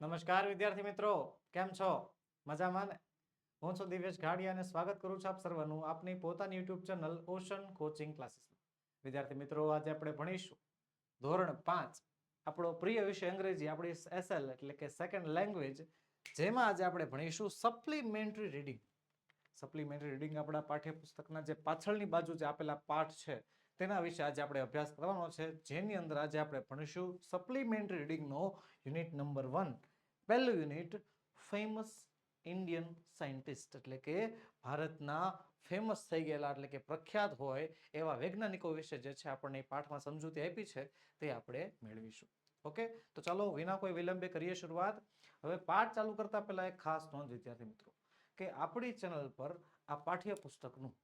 નમસ્કાર, વિદ્યાર્થી મિત્રો. કેમ છો? મજામાં ને? હું છું દિવેશ ઘાડિયા અને સ્વાગત કરું છું આપ સર્વનું આપની પોતાની YouTube channel ocean coaching classes વિદ્યાર્થી મિત્રો, આજે આપણે ભણીશું. ધોરણ પાંચ. આપણો પ્રિય વિષય અંગ્રેજી, આપણી એસએલ એટલે કે સેકન્ડ લેંગ્વેજ જેમાં આજે આપણે ભણીશું સપ્લિમેન્ટરી રીડિંગ સપ્લિમેન્ટરી રીડિંગ આપણા પાઠ્યપુસ્તકના જે પાછળની બાજુ જે આપેલા પાઠ છે તેના વિશે આજે આપણે અભ્યાસ કરવાનો છે. જેની અંદર આજે આપણે ભણીશું સપ્લિમેન્ટરી રીડિંગનો યુનિટ નંબર વન પહેલું યુનિટ ફેમસ ઇન્ડિયન સાયન્ટિસ્ટ એટલે કે ભારતના ફેમસ થઈ ગયેલા એટલે કે પ્રખ્યાત હોય એવા વૈજ્ઞાનિકો વિશે જે છે આપણને પાઠમાં સમજૂતી આપી છે તે આપણે મેળવીશું. ઓકે તો ચાલો વિના કોઈ વિલંબે કરીએ શરૂઆત. હવે પાઠ ચાલુ કરતા પહેલા એક ખાસ નોંધ, વિદ્યાર્થી મિત્રો, કે આપણી ચેનલ પર આ પાઠ્યપુસ્તકનું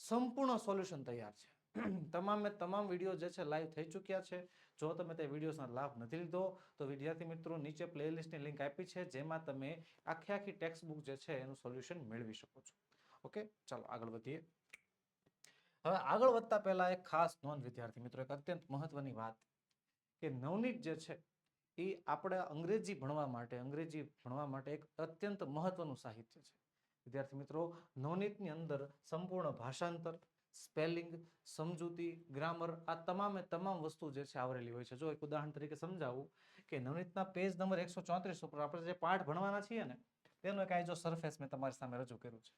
સંપૂર્ણ સોલ્યુશન તૈયાર છે. તમામે તમામ વીડિયો જે છે લાઈવ થઈ ચૂક્યા છે. જો તમે તે વિડીયોઝનો લાભ નથી લીધો, તો વિદ્યાર્થી મિત્રો, નીચે પ્લેલિસ્ટની લિંક આપી છે, જેમાં તમે આખી આખી ટેક્સ્ટ જે છે એનું સોલ્યુશન મેળવી શકો છો. ઓકે ચાલો આગળ વધીએ. હવે આગળ વધતા પહેલા એક ખાસ નોંધ વિદ્યાર્થી મિત્રો, એક અત્યંત મહત્વની વાત કે નવનીત જે છે, એ આપણે અંગ્રેજી ભણવા માટે, અંગ્રેજી ભણવા માટે એક અત્યંત મહત્વનું સાહિત્ય છે. વિદ્યાર્થી મિત્રો, નવનીતની અંદર સંપૂર્ણ ભાષાંતર સ્પેલિંગ, સમજૂતી, ગ્રામર આ તમામે તમામ વસ્તુ જે છે આવરેલી હોય છે. જો એક ઉદાહરણ તરીકે સમજાવું કે નવનીતના પેજ નંબર એકસો ચોત્રીસ ઉપર આપણે જે પાઠ ભણવાના છીએ ને, તેનો એક આઈ જો સરફેસ મેં તમારી સામે રજૂ કર્યું છે.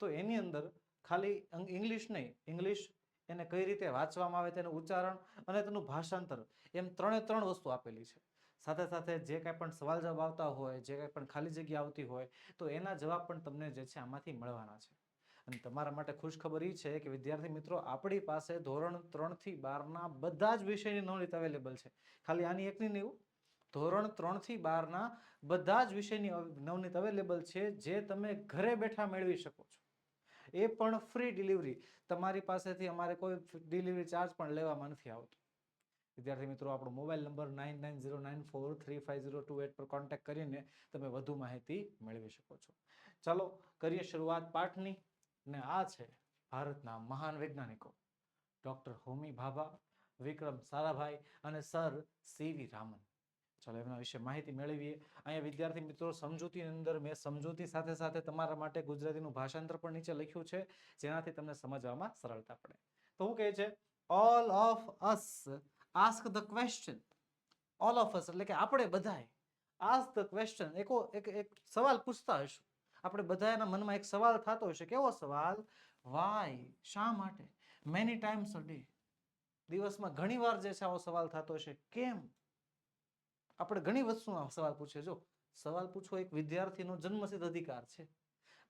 તો એની અંદર ખાલી ઇંગ્લિશ નહીં, ઇંગ્લિશ એને કઈ રીતે વાંચવામાં આવે તેનું ઉચ્ચારણ અને તેનું ભાષાંતર, એમ ત્રણે ત્રણ વસ્તુ આપેલી છે. સાથે સાથે જે કાંઈ પણ સવાલ જવાબ આવતા હોય, જે કાંઈ પણ ખાલી જગ્યા આવતી હોય, તો એના જવાબ પણ તમને જે છે આમાંથી મળવાના છે. અને તમારા માટે ખુશ ખબર એ છે કે વિદ્યાર્થી મિત્રો આપણી પાસે ધોરણ ત્રણથી બારના બધા જ વિષયની નોલેજ અવેલેબલ છે. ખાલી આની એકની નહીં ધોરણ ત્રણથી બારના બધા જ વિષયની નવનીત અવેલેબલ છે જે તમે ઘરે બેઠા મેળવી શકો છો. એ પણ ફ્રી ડિલિવરી. તમારી પાસેથી અમારે કોઈ ડિલિવરી ચાર્જ પણ લેવામાં નથી આવતો. વિદ્યાર્થી મિત્રો, આપણો mobile number nine nine zero nine four three five zero two eight પર કોન્ટેક્ટ કરીને તમે વધુ માહિતી મેળવી શકો છો. ચાલો, કરીએ શરૂઆત પાઠની. ને આ છે ભારતના મહાન વૈજ્ઞાનિકો. ડૉક્ટર હોમી ભાભા, વિક્રમ સારાભાઈ અને સર સીવી રામન. ચાલો એમના વિશે માહિતી મેળવીએ. અહીંયા વિદ્યાર્થી મિત્રો, સમજૂતીની અંદર મેં સમજૂતી સાથે સાથે તમારા માટે ગુજરાતીનું ભાષાંતર પણ નીચે લખ્યું છે, જેનાથી તમને સમજવામાં સરળતા પડે. તો હું કહે છે all of us ask the question all of us એટલે કે આપણે બધાએ આસ્ક ધ ક્વેશ્ચન એક એક સવાલ પૂછતા હશું આપણે બધાના મનમાં એક સવાલ થતો હશે કેવો સવાલ? વાય શા માટે? મેની ટાઈમ્સ અ ડે દિવસમાં ઘણી વાર જે છે આવો સવાલ થતો હશે કેમ? આપણે ઘણી વસ્તુમાં સવાલ પૂછીએ. જો, સવાલ પૂછવો એક વિદ્યાર્થીનો જન્મસિદ્ધ અધિકાર છે.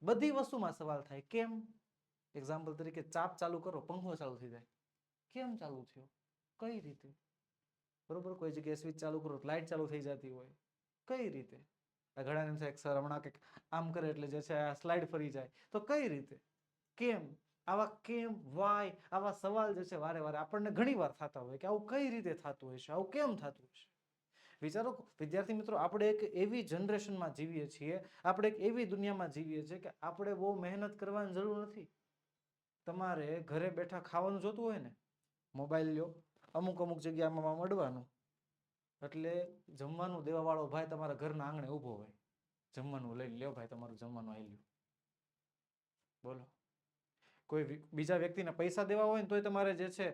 બધી વસ્તુમાં સવાલ થાય. કેમ? એક્ઝામ્પલ તરીકે ચાપ ચાલુ કરો, પંખો ચાલુ થઈ જાય. કેમ ચાલુ થયો? કઈ રીતે? બરોબર? કોઈ જગ્યાએ સ્વિચ ચાલુ કરો લાઇટ ચાલુ થઈ જતી હોય. કઈ રીતે? આ ઘણાને એમ થાય કે, સર, હમણાં કંઈક આમ કરે એટલે જે છે આ સ્લાઇડ ફરી જાય. તો કઈ રીતે? કેમ? આવા કેમ? વાય આવા સવાલ જે છે વારે વારે આપણને ઘણી વાર થતા હોય કે આવું કઈ રીતે થતું હશે આવું કેમ થતું હશે વિચારો વિદ્યાર્થી મિત્રો, આપણે એક એવી જનરેશનમાં જીવીએ છીએ, આપણે એક એવી દુનિયામાં જીવીએ છીએ કે આપણે બહુ મહેનત કરવાની જરૂર નથી. તમારે ઘરે બેઠા ખાવાનું જોતું હોય ને? મોબાઈલ લ્યો, અમુક અમુક જગ્યામાં મળવાનું. એટલે જમવાનું દેવાવાળો ભાઈ તમારા ઘરના આંગણે ઊભો હોય. જમવાનું લઈ લ્યો ભાઈ, તમારું જમવાનું આવી લ્યો. બોલો. કોઈ બીજા વ્યક્તિને પૈસા દેવા હોય ને તોય તમારે જે છે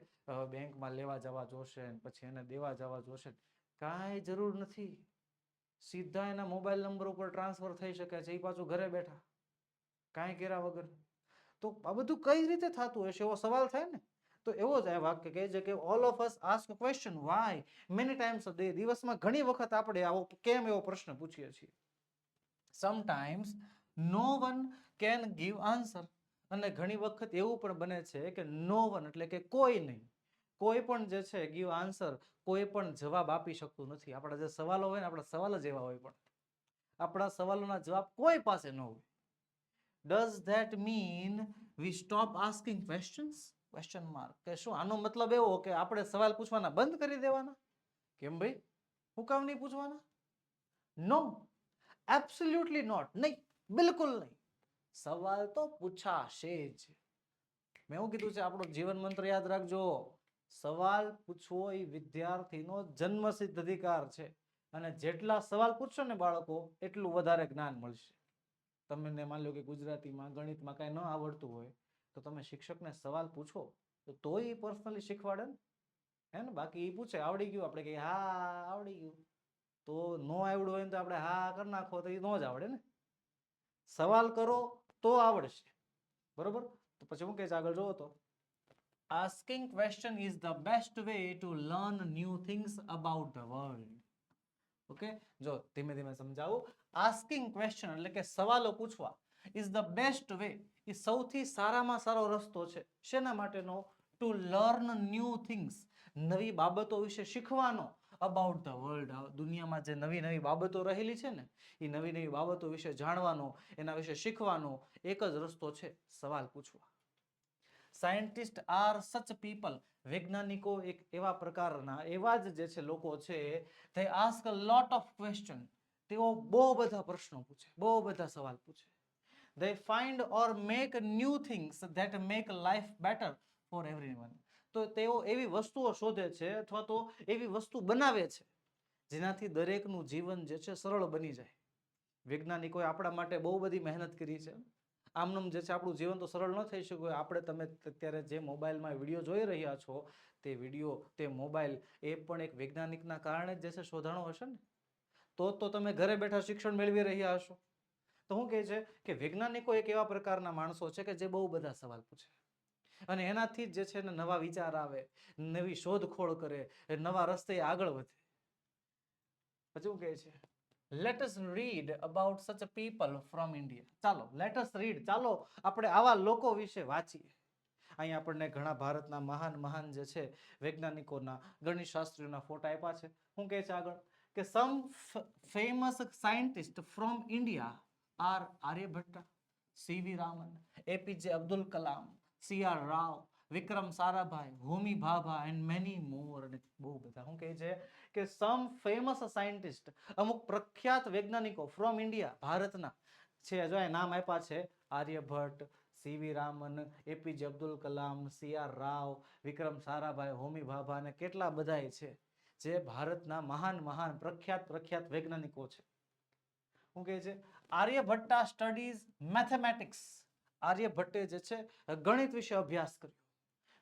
બેંકમાં લેવા જવા જોશે પછી એને દેવા જવા જોશે કાંઈ જરૂર નથી. સીધા એના મોબાઈલ નંબર ઉપર ટ્રાન્સફર થઈ શકે છે એ પાછું ઘરે બેઠા. કાંઈ કર્યા વગર. તો આ બધું કઈ રીતે થતું હશે? એવો સવાલ થાય ને? તો એવો જ આ વાક્ય કહે છે કે all of us ask question why many times day દિવસમાં ઘણી વખત આપણે આવો કેમ એવો પ્રશ્ન પૂછીએ છીએ. Sometimes no one can give answer અને ઘણી વખત એવું પણ બને છે કે નો વન એટલે કે કોઈ નહીં. કોઈ પણ જે છે ગીવ આન્સર કોઈ પણ જવાબ આપી શકતું નથી. આપણા જે સવાલો હોય ને, આપણા સવાલ જ એવા હોય પણ. આપણા સવાલોના જવાબ કોઈ પાસે ન હોય. Does that mean we stop asking questions question mark કે શું આનો મતલબ એવો કે આપણે સવાલ પૂછવાના બંધ કરી દેવાના? કેમ ભાઈ? હું કામ નહીં પૂછવાના? નો એબ્સોલ્યુટલી નોટ નહીં, બિલકુલ નહીં. સવાલ તો પૂછાશે જ. મેં એવું કીધું છે, આપણો જીવન મંત્ર યાદ રાખજો. સવાલ પૂછવો એ વિદ્યાર્થીનો જન્મસિદ્ધ અધિકાર છે. અને જેટલા સવાલ પૂછશો ને બાળકો, એટલું વધારે જ્ઞાન મળશે. તમને માની લો કે ગુજરાતીમાં, ગણિતમાં કાંઈ ન આવડતું હોય તો તમે શિક્ષકને સવાલ પૂછો, તો તોય પર્સનલી શીખવાડે ને? હે ને? બાકી એ પૂછે, આવડી ગયું? આપણે કહીએ, હા, આવડી ગયું. તો ન આવડ્યું હોય ને તો આપણે, હા, કરી નાખો. તો એ નો જ આવડે ને? સવાલ કરો તો આવડશે. બરોબર? તો પછી હું કહે આગળ જોવો તો. Asking question is the best way to learn new things about the world okay જો, ધીમે ધીમે સમજાવું. આસ્કિંગ ક્વેશ્ચન એટલે કે સવાલો પૂછવા ઇઝ ધ બેસ્ટ way એ સૌથી સારામાં સારો રસ્તો છે. શેના માટેનો? ટુ લર્ન ન્યૂ થિંગ્સ નવી બાબતો વિશે શીખવાનો. અબાઉટ ધ વર્લ્ડ દુનિયામાં જે નવી નવી બાબતો રહેલી છે ને, એ નવી નવી બાબતો વિશે જાણવાનો, એના વિશે શીખવાનો એક જ રસ્તો છે સવાલ પૂછવા. સાયન્ટિસ્ટ આર સચ પીપલ વૈજ્ઞાનિકો એક એવા પ્રકારના, એવા જ જે છે લોકો છે તે આસ્ક લોટ ઓફ ક્વેશ્ચન તેઓ બહુ બધા પ્રશ્નો પૂછે, બહુ બધા સવાલ પૂછે. They find or make new things that make life better for everyone. તો તેઓ એવી વસ્તુઓ શોધે છે અથવા તો એવી વસ્તુ બનાવે છે જેનાથી દરેકનું જીવન જે છે સરળ બની જાય. વૈજ્ઞાનિકોએ આપણા માટે બહુ બધી મહેનત કરી છે. આમનું જે છે આપણું જીવન તો સરળ ન થઈ શકે આપણે તમે અત્યારે જે મોબાઈલમાં વીડિયો જોઈ રહ્યા છો, તે વીડિયો, તે મોબાઈલ એ પણ એક વૈજ્ઞાનિકના કારણે જ જે છે શોધાણો હશે ને? તો તો તમે ઘરે બેઠા શિક્ષણ મેળવી રહ્યા હશો. તો શું કહે છે કે વૈજ્ઞાનિકો એક એવા પ્રકારના માણસો છે કે જે બહુ બધા સવાલ પૂછે. અને એનાથી જ છે ને નવા વિચાર આવે, નવી શોધખોળ કરે, નવા રસ્તે આગળ વધે. પછી શું કહે છે late us read about such a people from India ચાલો લેટ અસ રીડ ચાલો, આપણે આવા લોકો વિશે વાંચીએ. અહીંયા આપણને ઘણા ભારતના મહાન મહાન જે છે વૈજ્ઞાનિકોના ગણિત શાસ્ત્રીઓના ફોટા આપ્યા છે. શું કહે છે આગળ કે some famous scientist from India are Aryabhatta, C V Raman A P J Abdul Kalam C R Rao, Vikram Sarabhai Homi Bhabha and many more અને બહુ બધા. શું કહે છે કે સમ ફેમસ સાયન્ટિસ્ટ અમુક પ્રખ્યાત વૈજ્ઞાનિકો ફ્રોમ ઇન્ડિયા ભારતના, છે, જો એ નામ આપ્યા છે, Aryabhatta, C V Raman A P J Abdul Kalam C R Rao, Vikram Sarabhai Homi Bhabha, અને કેટલા બધાય છે, જે ભારતના મહાન મહાન, પ્રખ્યાત પ્રખ્યાત વૈજ્ઞાનિકો છે. શું કહે છે? આર્યભટ્ટા સ્ટડીઝ મેથેમેટિક્સ આર્યભટ્ટે જે છે, ગણિત વિશે અભ્યાસ કર્યો.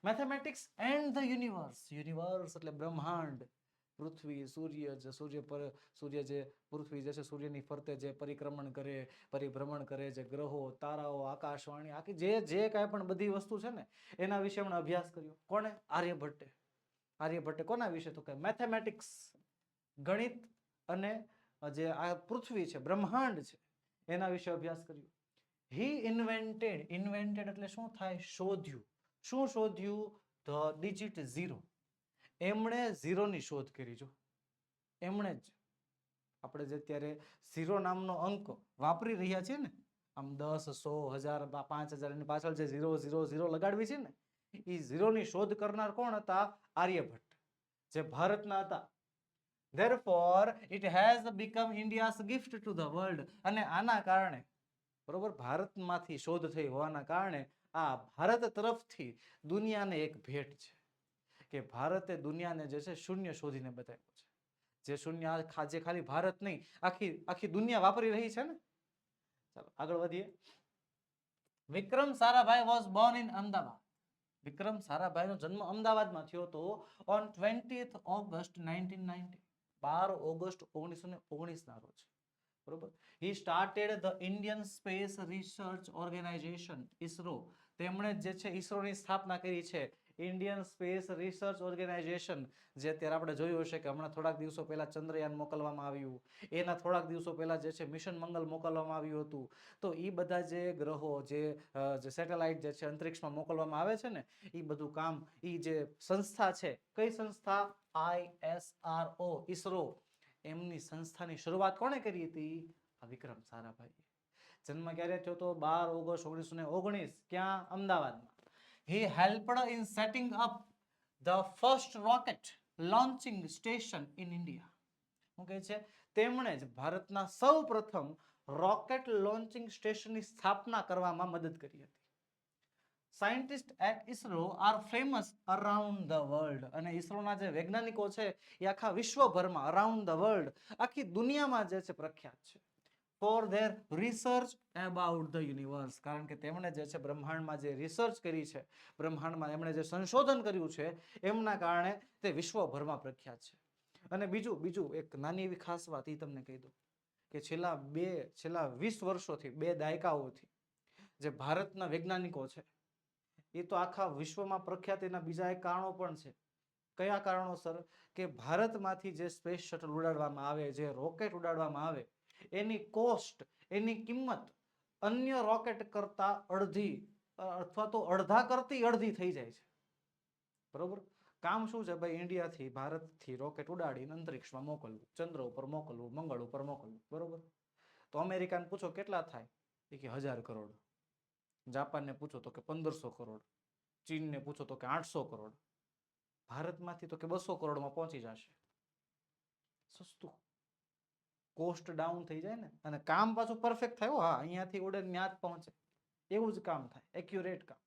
Mathematics and the universe universe એટલે બ્રહ્માંડ. પૃથ્વી, સૂર્ય જે, સૂર્ય પર, સૂર્ય જે, પૃથ્વી જે છે, સૂર્યની ફરતે જે પરિક્રમણ કરે, પરિભ્રમણ કરે જે ગ્રહો, તારાઓ આકાશવાણી આખી જે જે કાંઈ પણ બધી વસ્તુ છે ને, એના વિશે એમણે અભ્યાસ કર્યો. કોણે? આર્યભટ્ટે. આર્યભટ્ટે કોના વિશે તો કે મેથેમેટિક્સ ગણિત અને જે આ પૃથ્વી છે, બ્રહ્માંડ છે, એના વિશે અભ્યાસ કર્યો. હી ઇન્વેન્ટેડ ઇન્વેન્ટેડ એટલે શું થાય? શોધ્યું. શું શોધ્યું? ધ ડિજિટ ઝીરો એમણે ઝીરોની શોધ કરી, જો. એમણે જ. આપણે જે અત્યારે ઝીરો નામનો અંક વાપરી રહ્યા છીએ ને, આમ દસ, સો, હજાર પાંચ હજાર એની પાછળ જે ઝીરો ઝીરો ઝીરો લગાડવી છે ને એ ઝીરોની શોધ કરનાર કોણ હતા? આર્યભટ્ટ. જે ભારતના હતા. Therefore, it has become india's gift to the world. અને આના કારણે, બરોબર, ભારતમાંથી શોધ થઈ હોવાના કારણે આ ભારત તરફથી દુનિયાને એક ભેટ છે કે ભારતે દુનિયાને જે છે શૂન્ય શોધીને બતાવ્યું છે. જે શૂન્ય જે ખાલી ભારત નહીં, આખી આખી દુનિયા વાપરી રહી છે ને? ચાલો, આગળ વધીએ. Vikram Sarabhai was born in Ahmedabad. Vikram સારાભાઈનો જન્મ અમદાવાદમાં થયો હતો on twentieth August nineteen ninety bar August ઓગણીસો ને ઓગણીસના રોજ. બરોબર? He started the Indian space research organisation ISRO તેમણે જે છે ઇસરોની સ્થાપના કરી છે ઇન્ડિયન સ્પેસ રિસર્ચ ઓર્ગેનાઇઝેશન જે અત્યારે આપણે જોયું હશે કે હમણાં થોડાક દિવસો પહેલા ચંદ્રયાન મોકલવામાં આવ્યું. એના થોડાક દિવસો પહેલાં જે છે મિશન મંગલ મોકલવામાં આવ્યું હતું. તો એ બધા જે ગ્રહો, જે જે સેટેલાઇટ જે છે અંતરિક્ષમાં મોકલવામાં આવે છે ને એ બધું કામ એ જે સંસ્થા છે, કઈ સંસ્થા? આઈએસઆરઓ ઇસરો. એમની સંસ્થાની શરૂઆત કોણે કરી હતી? આ વિક્રમ સારાભાઈ જન્મ ક્યારે થયો તો? બાર ઓગસ્ટ ઓગણીસો ને ઓગણીસ. ક્યાં? અમદાવાદમાં. He helped in setting up the first rocket launching station in India શું કહે છે, તેમણે જ ભારતના સૌ પ્રથમ રોકેટ લોન્ચિંગ સ્ટેશનની સ્થાપના કરવામાં મદદ કરી હતી. Scientist at ISRO are famous around the world અને ઇસરોના જે વૈજ્ઞાનિકો છે એ આખા વિશ્વભરમાં અરાઉન્ડ ધ વર્લ્ડ આખી દુનિયામાં જે છે પ્રખ્યાત છે. For their research about the universe કારણ કે તેમણે જે છે બ્રહ્માંડમાં જે રિસર્ચ કરી છે, બ્રહ્માંડમાં એમણે જે સંશોધન કર્યું છે, એમના કારણે તે વિશ્વભરમાં પ્રખ્યાત છે. અને બીજું બીજું એક નાની એવી ખાસ વાત એ તમને કહી દઉં કે છેલ્લા બે, છેલ્લા વીસ વર્ષોથી, બે દાયકાઓથી જે ભારતના વૈજ્ઞાનિકો છે, એ તો આખા વિશ્વમાં પ્રખ્યાત એના બીજા એક કારણો પણ છે. કયા કારણોસર? કે ભારતમાંથી જે સ્પેસ શટલ ઉડાડવામાં આવે, જે રોકેટ ઉડાડવામાં આવે એની કોસ્ટ, એની કિંમત અન્ય રોકેટ કરતા અડધી અથવા તો અડધા કરતી અડધી થઈ જાય છે. બરોબર? કામ શું છે ભાઈ? ઇન્ડિયાથી, ભારતથી રોકેટ ઉડાડીને અંતરિક્ષમાં મોકલવું, ચંદ્ર ઉપર મોકલવું, મંગળ ઉપર મોકલવું, બરોબર? તો અમેરિકાને પૂછો કેટલા થાય? એ કે હજાર કરોડ. જાપાનને પૂછો તો કે પંદરસો કરોડ. ચીનને પૂછો તો કે આઠસો કરોડ. ભારતમાંથી તો કે બસો કરોડમાં પહોંચી જશે. સસ્તું. કોસ્ટ ડાઉન થઈ જાય ને, અને કામ પાછું પરફેક્ટ થયું, હા અહીંયાથી ઓર્ડર ન્યાજ પહોંચે. એવું જ કામ થાય એક્યુરેટ કામ.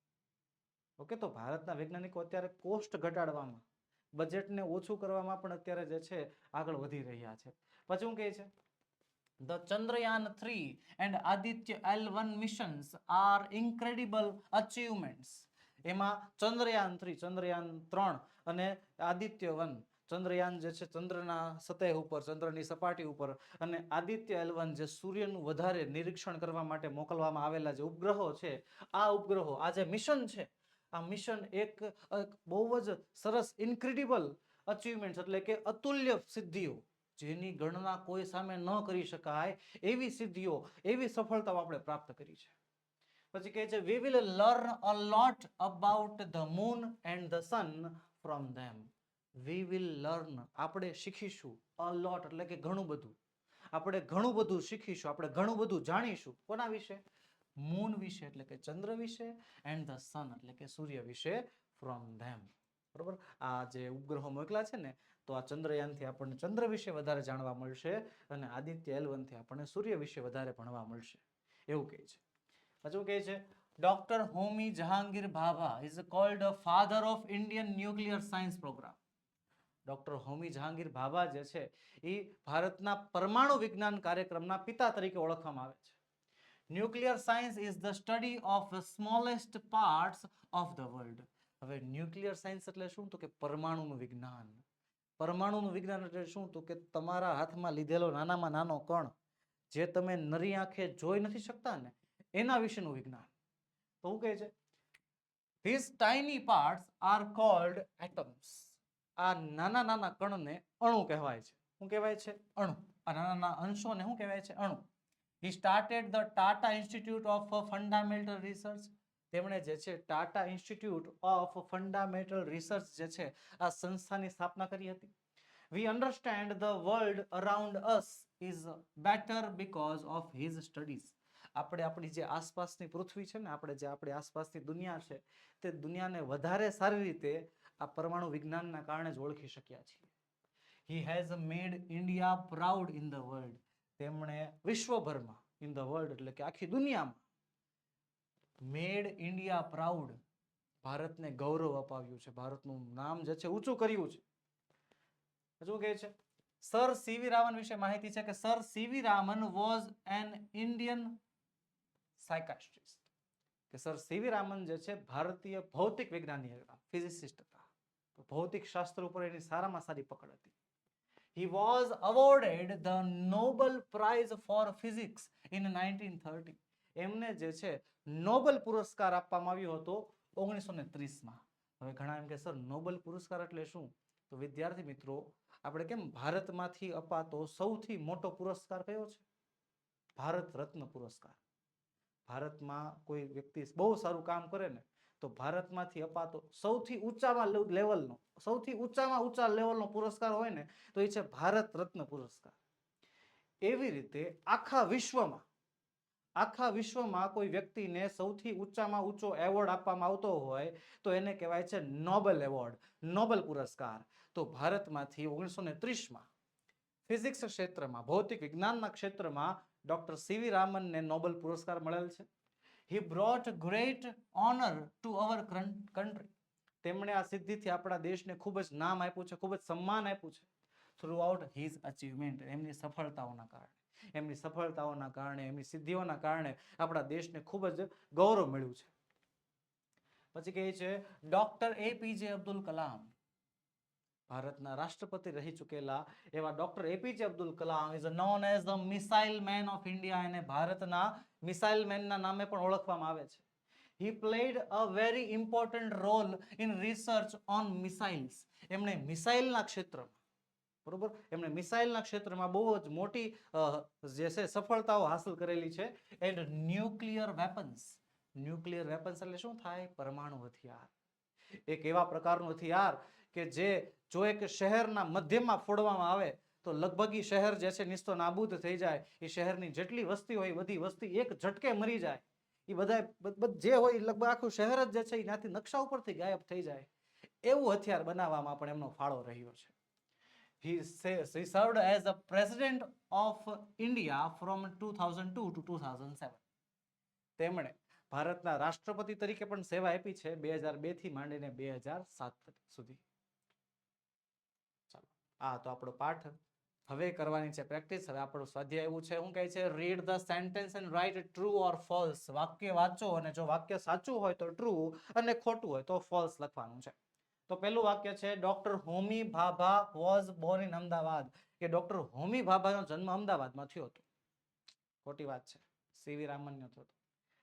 ઓકે, તો ભારતના વૈજ્ઞાનિકો અત્યારે કોસ્ટ ઘટાડવામાં બજેટને ઓછું કરવામાં પણ અત્યારે જે છે, આગળ વધી રહ્યા છે. પછી શું કહે છે? The Chandrayaan three and Aditya L one missions are incredible achievements એમાં ચંદ્રયાન થ્રી ચંદ્રયાન ત્રણ અને આદિત્ય વન ચંદ્રયાન જે છે, ચંદ્રના સતહ ઉપર, ચંદ્રની સપાટી ઉપર અને આદિત્ય એલવન જે સૂર્યનું વધારે નિરીક્ષણ કરવા માટે મોકલવામાં આવેલા જે ઉપગ્રહો છે, આ ઉપગ્રહો આ જે મિશન છે. આ મિશન એક બહુ જ સરસ ઇન્ક્રેડિબલ અચીવમેન્ટ એટલે કે અતુલ્ય સિદ્ધિઓ, જેની ગણના કોઈ સામે ન કરી શકાય, એવી સિદ્ધિઓ, એવી સફળતાઓ આપણે પ્રાપ્ત કરી છે. પછી કહે છે we will learn a lot about the moon and the sun from them we will learn આપણે શીખીશું અ લોટ એટલે કે ઘણું બધું. આપણે ઘણું બધું શીખીશું, આપણે ઘણું બધું જાણીશું. કોના વિશે? મૂન વિશે, એટલે કે ચંદ્ર વિશે એન્ડ ધ સન એટલે કે સૂર્ય વિશે ફ્રોમ ધેમ બરોબર? આ જે ઉપગ્રહો મોકલા છે ને, તો આ ચંદ્રયાનથી આપણને ચંદ્ર વિશે વધારે જાણવા મળશે અને આદિત્ય એલથી આપણને સૂર્ય વિશે વધારે ભણવા મળશે. એવું કહે છે. હજુ કહે છે doctor Homi Jehangir Bhabha is called father of Indian nuclear science programme doctor Homi Jehangir Bhabha જે છે, એ ભારતના પરમાણુ વિજ્ઞાન કાર્યક્રમના પિતા તરીકે ઓળખવામાં આવે છે. Nuclear science is the study of smallest parts of the world હવે ન્યુક્લિયર સાયન્સ એટલે શું? તો કે પરમાણુનું વિજ્ઞાન. પરમાણુનું વિજ્ઞાન એટલે શું? તો કે તમારા હાથમાં લીધેલો નાનામાં નાનો કણ, જે તમે નરી આંખે જોઈ નથી શકતા ને, એના વિશેનું વિજ્ઞાન. તો શું કહે છે? This tiny parts are called atoms આ નાના નાના કણને અણુ કહેવાય છે. શું કહેવાય છે? અણુ. આ નાના નાના અંશોને શું કહેવાય છે? અણુ. He started the Tata institute of fundamental research તેમણે જે છે Tata institute of fundamental research જે છે આ સંસ્થાની સ્થાપના કરી હતી. We understand the world around us is better because of his studies આપણે આપણી જે આસપાસની પૃથ્વી છે ને, આપણે જે આપણી આસપાસની દુનિયા છે, તે દુનિયાને વધારે સારી રીતે આ પરમાણુ વિજ્ઞાનના કારણે જ ઓળખી શક્યા છીએ. He has made India proud in the world તેમણે વિશ્વભરમાં ઇન ધ વર્લ્ડ એટલે કે આખી દુનિયામાં મેડ ઇન્ડિયા પ્રાઉડ ભારતને ગૌરવ અપાવ્યું છે. ભારતનું નામ જે છે, ઊંચું કર્યું છે. હજુ કહે છે? સર સીવી રામન વિશે માહિતી છે કે sir CV Raman was an Indian સાયકાસ્ટ્રિસ્ટ કે સર સીવી રામન જે છે, ભારતીય ભૌતિક વિજ્ઞાની હતા ફિઝિસિસ્ટ હતા. ભૌતિક શાસ્ત્ર ઉપર એની સારામાં સારી પકડ હતી. He was awarded the Nobel prize for physics in nineteen thirty એમને જે છે નોબલ પુરસ્કાર આપવામાં આવ્યો હતો ઓગણીસો ને ત્રીસમાં. હવે ઘણા એમ કે, સર નોબલ પુરસ્કાર એટલે શું? તો વિદ્યાર્થી મિત્રો, આપણે કેમ ભારતમાંથી અપાતો સૌથી મોટો પુરસ્કાર કયો છે? ભારત રત્ન પુરસ્કાર. ભારતમાં કોઈ વ્યક્તિ બહુ સારું કામ કરે ને તો ભારતમાંથી અપાતો સૌથી ઊંચામાં લેવલનો, સૌથી ઊંચામાં ઊંચા લેવલનો પુરસ્કાર હોય ને, તો એ છે ભારત રત્ન પુરસ્કાર. એવી રીતે આખા વિશ્વમાં આખા વિશ્વમાં કોઈ વ્યક્તિને સૌથી ઊંચામાં ઊંચો એવોર્ડ આપવામાં આવતો હોય, તો એને કહેવાય છે નોબેલ એવોર્ડ, નોબેલ પુરસ્કાર. તો ભારતમાંથી ઓગણીસો ને ત્રીસમાં ફિઝિક્સ ક્ષેત્રમાં, ભૌતિક વિજ્ઞાનના ક્ષેત્રમાં ડોક્ટર સીવી રામનને નોબેલ પુરસ્કાર મળેલ છે. He brought great honour to our country તેમણે આ સિદ્ધિથી આપણા દેશને ખૂબ જ નામ આપ્યું છે, ખૂબ જ સન્માન આપ્યું છે. થ્રુ આઉટ હિઝ અચીવમેન્ટ એમની સફળતાઓના કારણે, એમની સફળતાઓના કારણે, એમની સિદ્ધિઓના કારણે આપણા દેશને ખૂબ જ ગૌરવ મળ્યું છે. પછી કહે છે ડોક્ટર એપીજે અબ્દુલ કલામ ભારતના રાષ્ટ્રપતિ રહી ચૂકેલા એવા doctor APJ Abdul Kalam is known as the missile man of India એને ભારતના મિસાઇલ મેનના નામે પણ ઓળખવામાં આવે છે. He played a very important role in research on missiles એમણે મિસાઇલના ક્ષેત્રમાં, બરોબર? એમણે મિસાઇલના ક્ષેત્રમાં બહુ જ મોટી જે છે, સફળતાઓ હાંસલ કરેલી છે. And nuclear weapons nuclear weapons એટલે શું થાય? પરમાણુ હથિયાર. એક એવા પ્રકારનું હથિયાર કે જે જો એક શહેરના મધ્યમાં ફોડવામાં આવે, તો લગભગ એ શહેર જે છે નિસ્તો નાબૂદ થઈ જાય. એ શહેરની જેટલી વસ્તી હોય, બધી વસ્તી એક ઝટકે મરી જાય. એ બધા જે હોય એ લગભગ આખું શહેર જ જે છે એનાથી નકશા ઉપરથી ગાયબ થઈ જાય. એવું હથિયાર બનાવવામાં પણ એમનો ફાળો રહ્યો છે. He says he served as a president of india from 2002 to 2007 તેમણે ભારતના રાષ્ટ્રપતિ તરીકે પણ સેવા આપી છે બે હજાર બેથી માંડીને બે હજાર સાત સુધી. આ તો આપણો પાઠ હવે કરવાની છે પ્રેક્ટિસ. હવે આપણું સ્વાધ્યાય એવું છે. શું કહે છે? Read the sentence and write true or false વાક્ય વાંચો અને જો વાક્ય સાચું હોય તો ટ્રુ અને ખોટું હોય તો ફોલ્સ લખવાનું છે. તો પહેલું વાક્ય છે doctor Homi Bhabha was born in Ahmedabad. કે ડોક્ટર હોમી ભાભાનો જન્મ અમદાવાદમાં થયો હતો. ખોટી વાત છે. સીવી રામનનો થયો હતો.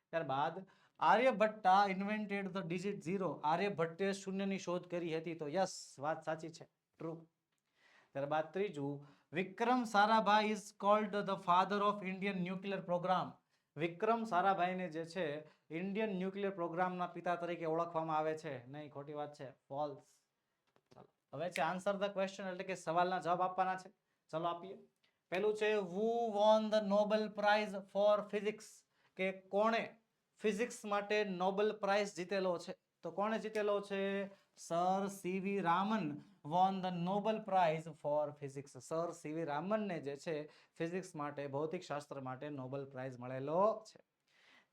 ત્યારબાદ, Aryabhatta invented the digit zero આર્યભટ્ટે શૂન્યની શોધ કરી હતી તો યસ, વાત સાચી છે. ટ્રુ ત્યારબાદ ત્રીજું, Vikram Sarabhai is called the father of Indian nuclear programme Vikram સારાભાઈને જે છે ઇન્ડિયન ન્યુક્લિયર પ્રોગ્રામના પિતા તરીકે ઓળખવામાં આવે છે. નહીં, ખોટી વાત છે. ફોલ્સ હવે છે આન્સર ધ ક્વેશ્ચન એટલે કે સવાલના જવાબ આપવાના છે. ચલો આપીએ. પહેલું છે who won the Nobel prize for physics કે કોણે ફિઝિક્સ માટે નોબેલ પ્રાઇઝ જીતેલો છે? તો કોણે જીતેલો છે? Sir CV Raman won the Nobel prize for physics sir CV રામનને જે છે ફિઝિક્સ માટે, ભૌતિક શાસ્ત્ર માટે નોબલ પ્રાઇઝ મળેલો છે.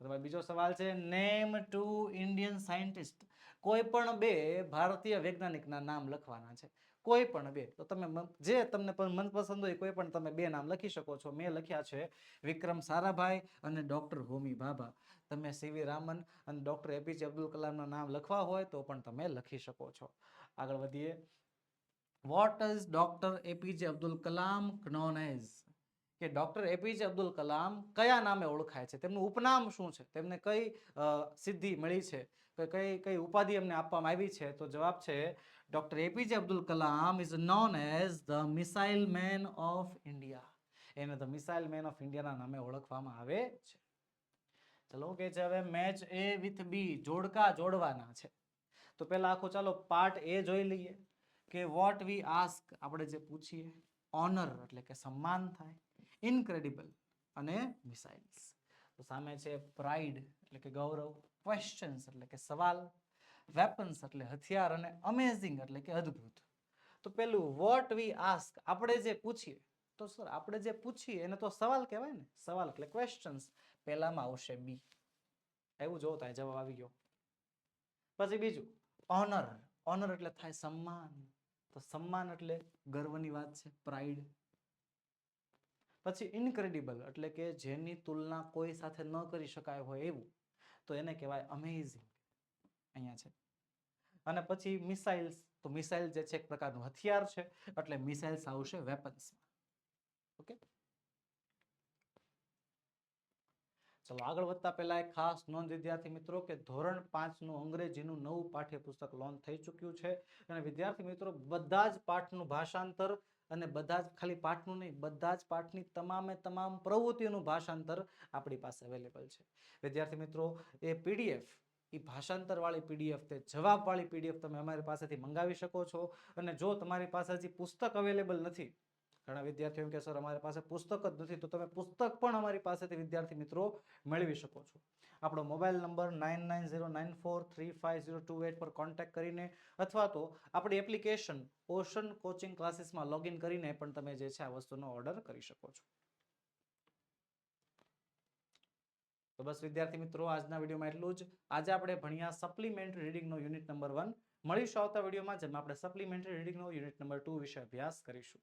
તમારો બીજો સવાલ છે નેમ ટુ ઇન્ડિયન સાયન્ટિસ્ટ કોઈ પણ બે ભારતીય વૈજ્ઞાનિકના નામ લખવાના છે. કોઈ પણ બે. તો તમે જે તમને પણ મનપસંદ હોય, કોઈ પણ તમે બે નામ લખી શકો છો. મેં લખ્યા છે, વિક્રમ સારાભાઈ અને ડૉક્ટર હોમી ભાભા. તમે સીવી રામન અને ડૉક્ટર એપીજે અબ્દુલ કલામના નામ લખવા હોય તો પણ તમે લખી શકો છો. આગળ વધીએ. What is doctor APJ Abdul Kalam known as કે ડોક્ટર એપીજે અબ્દુલ કલામ કયા નામે ઓળખાય છે? તેમનું ઉપનામ શું છે? તેમને કઈ સિદ્ધિ મળી છે? કે કઈ કઈ ઉપાધિ એમને આપવામાં આવી છે? તો જવાબ છે doctor APJ Abdul Kalam is known as the missile man of India એને ધ મિસાઇલ મેન ઓફ ઇન્ડિયાના નામે ઓળખવામાં આવે છે. ચલો કે છે હવે મેચ એ વિથ બી જોડકા જોડવાના છે. તો પહેલા આખો ચાલો પાર્ટ એ જોઈ લઈએ. કે વોટ વી આસ્ક આપણે જે પૂછીએ ઓનર એટલે કે સન્માન થાય ઇનક્રેડિબલ અને મિસાઇલ્સ તો સામે છે પ્રાઇડ એટલે કે ગૌરવ ક્વેશ્ચન્સ એટલે કે સવાલ વેપન્સ એટલે હથિયાર અને અમેઝિંગ એટલે કે અદ્ભુત. તો પેલું વોટ વી આસ્ક આપણે જે પૂછીએ, તો સર આપણે જે પૂછીએ, એને તો સવાલ કહેવાય ને? સવાલ એટલે ક્વેશ્ચન્સ પહેલામાં આવશે બી એવું જોવો થાય, જવાબ આવી ગયો. પછી બીજું ઓનર ઓનર એટલે થાય સન્માન. તો સન્માન એટલે ગર્વની વાત છે પ્રાઇડ પછી ઇનક્રેડિબલ એટલે કે જેની તુલના કોઈ સાથે ન કરી શકાય હોય એવું, તો એને કહેવાય અમેઝિંગ અહીંયા છે. અને પછી મિસાઇલ્સ તો મિસાઇલ જે છે એક પ્રકારનું હથિયાર છે, એટલે મિસાઇલ્સ આવશે વેપન્સમાં ઓકે ચલો આગળ વધતા પહેલા એક ખાસ નોંધ વિદ્યાર્થી મિત્રો કે ધોરણ પાંચનું અંગ્રેજીનું નવું પાઠ્યપુસ્તક લોન્ચ થઈ ચૂક્યું છે અને વિદ્યાર્થી મિત્રો, બધા જ પાઠનું ભાષાંતર અને બધા જ, ખાલી પાઠનું નહીં, બધા જ પાઠની તમામે તમામ પ્રવૃત્તિઓનું ભાષાંતર આપણી પાસે અવેલેબલ છે. વિદ્યાર્થી મિત્રો, એ પીડીએફ, એ ભાષાંતરવાળી પીડીએફ તે જવાબવાળી પીડીએફ તમે અમારી પાસેથી મંગાવી શકો છો અને જો તમારી પાસે હજી પુસ્તક અવેલેબલ નથી ઘણા વિદ્યાર્થીઓ એમ કે, સર, અમારી પાસે પુસ્તક જ નથી. તો તમે પુસ્તક પણ અમારી પાસેથી વિદ્યાર્થી મિત્રો મેળવી શકો છો. આપણો mobile number nine nine zero nine four three five zero two eight પર કોન્ટેક્ટ કરીને અથવા તો આપણી એપ્લિકેશન ઓશન કોચિંગ ક્લાસીસમાં લોગિન કરીને પણ તમે જે છે આ વસ્તુનો ઓર્ડર કરી શકો છો. તો બસ વિદ્યાર્થી મિત્રો, આજના વિડીયોમાં એટલું જ. આજે આપણે ભણ્યા સપ્લિમેન્ટરી રીડિંગનો યુનિટ નંબર વન મળીશું આવતા વિડીયોમાં, જેમાં આપણે સપ્લિમેન્ટરી રીડિંગનો યુનિટ નંબર ટુ વિશે અભ્યાસ કરીશું.